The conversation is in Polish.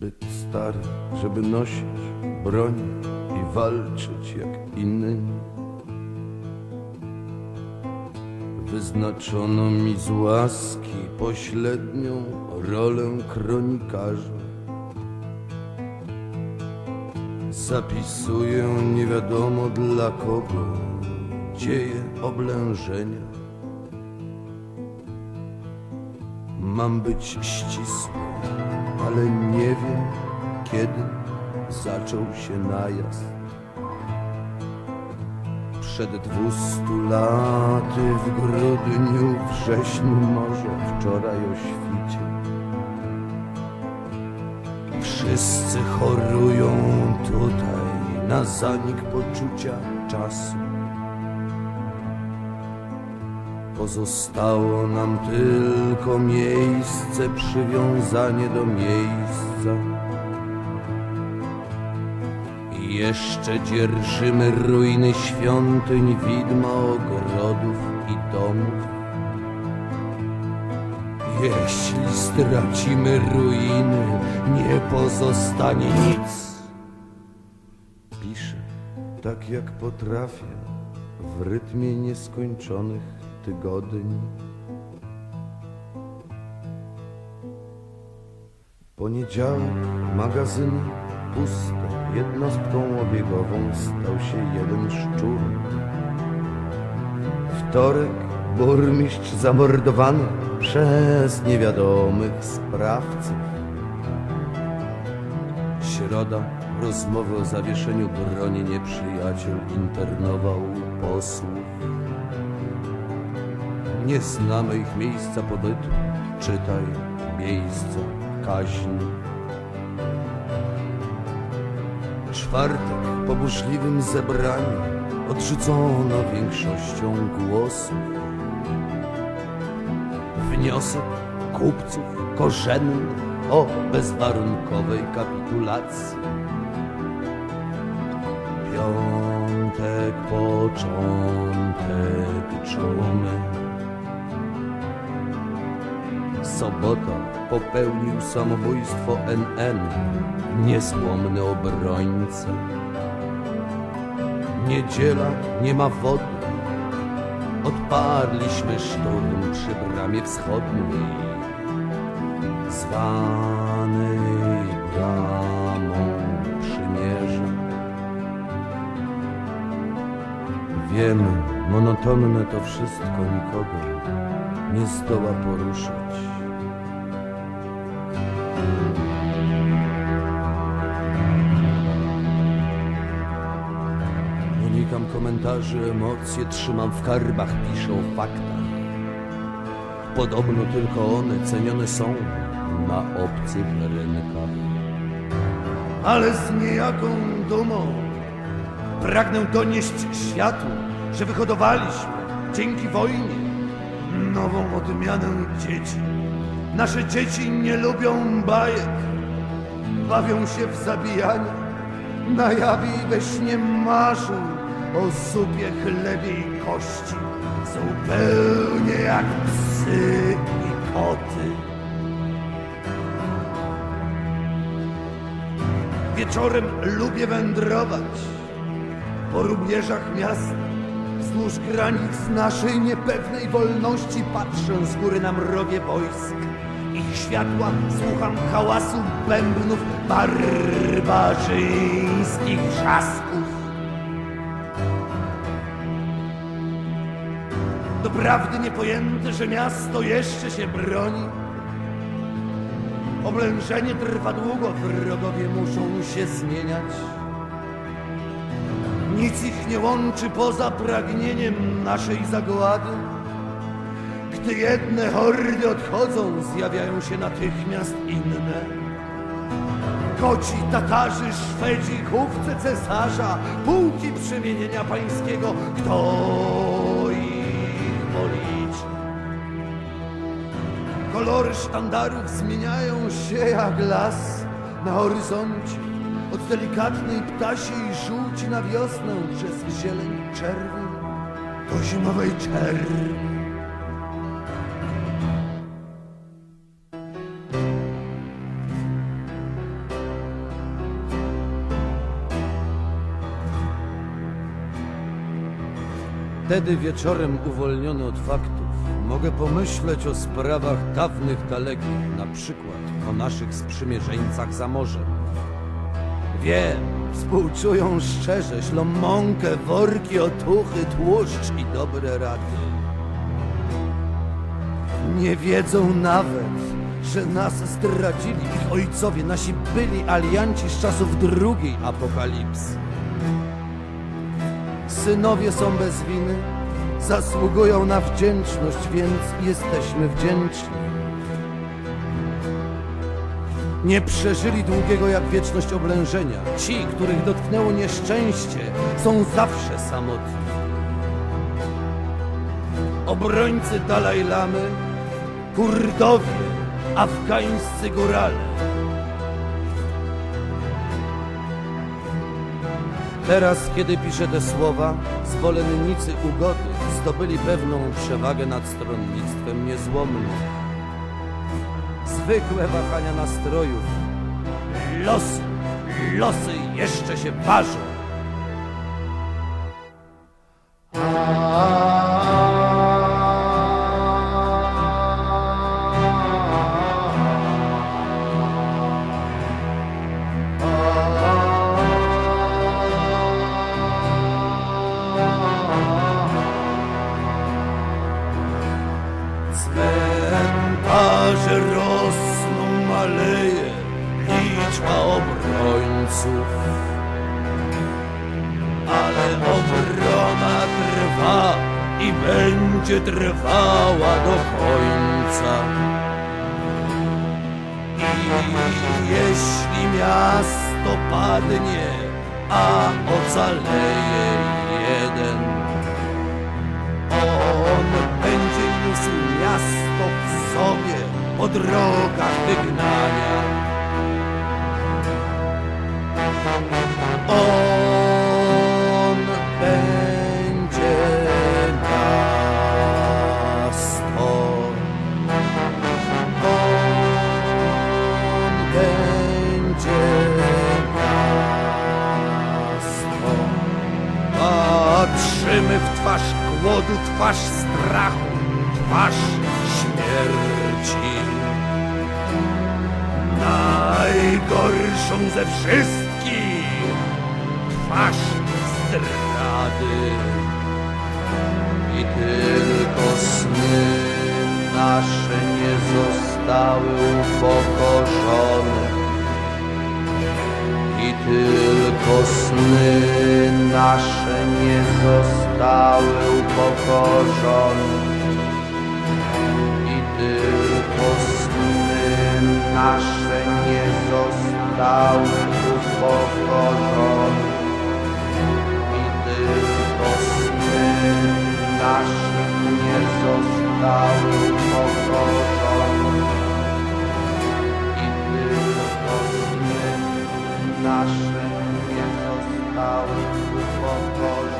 Zbyt stary, żeby nosić broń i walczyć jak inni. Wyznaczono mi z łaski pośrednią rolę kronikarza. Zapisuję nie wiadomo dla kogo dzieje oblężenia. Mam być ścisły, ale nie wiem kiedy zaczął się najazd. Przed dwustu laty w grudniu, wrześniu może wczoraj o świcie. Wszyscy chorują tutaj na zanik poczucia czasu. Pozostało nam tylko miejsce, przywiązanie do miejsca. I jeszcze dzierżymy ruiny świątyń, widma ogrodów i domów. Jeśli stracimy ruiny, nie pozostanie nic. Piszę tak jak potrafię, w rytmie nieskończonych tygodni. Poniedziałek, magazyny puste, jednostką obiegową stał się jeden szczur. Wtorek, burmistrz zamordowany przez niewiadomych sprawców. Środa, rozmowy o zawieszeniu broni nieprzyjaciel internował posłów. Nie znamy ich miejsca pobytu, czytaj miejsca kaźni. Czwartek po burzliwym zebraniu odrzucono większością głosów. Wniosek kupców korzenny o bezwarunkowej kapitulacji. Piątek, początek Sobota popełnił samobójstwo NN, niezłomny obrońca. Niedziela nie ma wody. Odparliśmy szturm przy bramie wschodniej, zwanej bramą przymierza. Wiemy, monotonne to wszystko nikogo nie zdoła poruszyć. Komentarzy, emocje trzymam w karbach, piszę o faktach. Podobno tylko one cenione są na obcych rynkach. Ale z niejaką dumą pragnę donieść światu, że wyhodowaliśmy dzięki wojnie nową odmianę dzieci. Nasze dzieci nie lubią bajek, bawią się w zabijanie. Na jawie i we śnie marzą o zupie, chlebie i kości, zupełnie jak psy i koty. Wieczorem lubię wędrować po rubieżach miasta. Wzdłuż granic naszej niepewnej wolności patrzę z góry na mrowie wojsk. Ich światła słucham hałasu bębnów barbarzyńskich wrzasków. Doprawdy niepojęte, że miasto jeszcze się broni. Oblężenie trwa długo, wrogowie muszą się zmieniać. Nic ich nie łączy poza pragnieniem naszej zagłady. Gdy jedne hordy odchodzą, zjawiają się natychmiast inne. Koci, Tatarzy, Szwedzi, chówce cesarza, pułki przemienienia pańskiego, kto Kolory sztandarów zmieniają się jak las na horyzoncie. Od delikatnej ptasiej żółci na wiosnę przez zieleń czerwę do zimowej czerni. Wtedy wieczorem uwolniony od faktu mogę pomyśleć o sprawach dawnych dalekich, na przykład o naszych sprzymierzeńcach za morzem. Wiem, współczują szczerze, ślą mąkę, worki, otuchy, tłuszcz i dobre rady. Nie wiedzą nawet, że nas zdradzili ich ojcowie, nasi byli alianci z czasów drugiej apokalipsy. Synowie są bez winy, zasługują na wdzięczność, więc jesteśmy wdzięczni. Nie przeżyli długiego jak wieczność oblężenia. Ci, których dotknęło nieszczęście, są zawsze samotni. Obrońcy Dalaj Lamy, Kurdowie, afgańscy górale. Teraz, kiedy piszę te słowa, zwolennicy ugody zdobyli pewną przewagę nad stronnictwem niezłomnym. Zwykłe wahania nastrojów. Losy, losy jeszcze się parzą. Będzie trwała do końca. I jeśli miasto padnie, a ocaleje jeden, on będzie niósł miasto w sobie po drogach wygnania. Najgorszą ze wszystkich twarz zdrady. I tylko sny nasze nie zostały upokorzone. I tylko sny nasze nie zostały upokorzone. I tylko sny nasze nie zostały upokorzone. I tylko sny nasze nie zostały upokorzone. I tylko sny nasze nie zostały upokorzone.